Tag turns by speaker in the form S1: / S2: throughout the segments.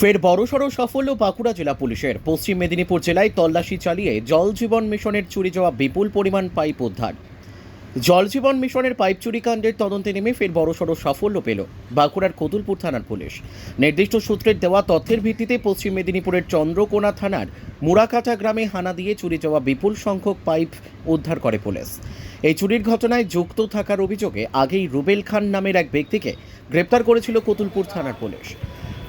S1: ফের বড়সড় সাফল্য বাঁকুড়া জেলা পুলিশের। পশ্চিম মেদিনীপুর জেলায় তল্লাশি চালিয়ে জল জীবন মিশনের চুরি যাওয়া বিপুল পরিমাণ পাইপ উদ্ধার। জল জীবন মিশনের পাইপ চুরি কাণ্ডের তদন্তে নেমে ফের বড়সড় সাফল্য পেল বাঁকুড়ার কতুলপুর থানার পুলিশ। নির্দিষ্ট সূত্রের দেওয়া তথ্যের ভিত্তিতে পশ্চিম মেদিনীপুরের চন্দ্রকোনা থানার মুরাকাটা গ্রামে হানা দিয়ে চুরি যাওয়া বিপুল সংখ্যক পাইপ উদ্ধার করে পুলিশ। এই চুরির ঘটনায় যুক্ত থাকার অভিযোগে আগেই রুবেল খান নামের এক ব্যক্তিকে গ্রেপ্তার করেছিল কতুলপুর থানার পুলিশ।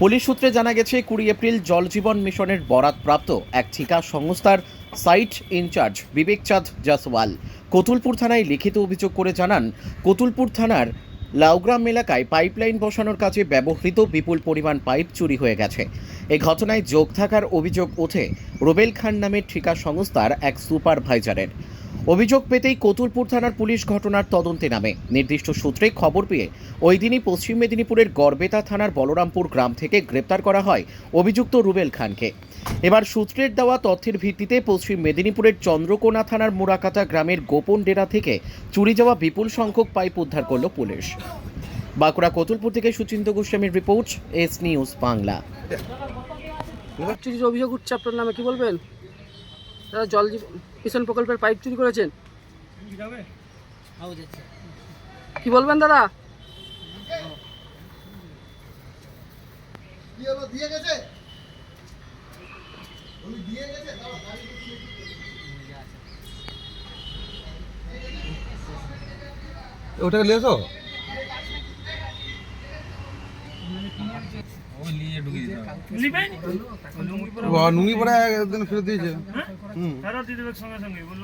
S1: পুলিশ সূত্রে জানা গেছে, কুড়ি এপ্রিল জল জীবন মিশনের বরাতপ্রাপ্ত এক ঠিকা সংস্থার সাইট ইনচার্জ বিবেক চাঁদ জাসওয়াল কতুলপুর থানায় লিখিত অভিযোগ করে জানান, কতুলপুর থানার লাউগ্রাম এলাকায় পাইপলাইন বসানোর কাজে ব্যবহৃত বিপুল পরিমাণ পাইপ চুরি হয়ে গেছে। এ ঘটনায় যোগ থাকার অভিযোগ ওঠে রুবেল খান নামের ঠিকা সংস্থার এক সুপারভাইজারের। অভিযোগ পেতেই কতুলপুর থানার পুলিশ ঘটনার তদন্তে নামে। নির্দিষ্ট সূত্রে খবর পেয়ে ওই দিনই পশ্চিম মেদিনীপুরের গড়বেতা থানার বলরামপুর গ্রাম থেকে গ্রেপ্তার করা হয় অভিযুক্ত রুবেল খানকে। এবার সূত্রের দেওয়া তথ্যের ভিত্তিতে পশ্চিম মেদিনীপুরের চন্দ্রকোনা থানার মুরাকাটা গ্রামের গোপন ডেরা থেকে চুরি যাওয়া বিপুল সংখ্যক পাইপ উদ্ধার করল পুলিশ। বাঁকুড়া কতুলপুর থেকে সুচিন্ত গোস্বামীর রিপোর্ট, এস নিউজ বাংলা।
S2: অভিযোগ উঠছে, আপনার নামে কি বলবেন? দাদা জল মিশন প্রকল্পের পাইপ চুরি করেছেন? কি বলবেন দাদা?
S3: ওটাকে নিয়ে এসো ও, নুঙ্গি পরে একদিন ফেরত দিয়েছে। ওখানে
S4: একটা বারমুন্ডা দেবে সঙ্গে সঙ্গে বলল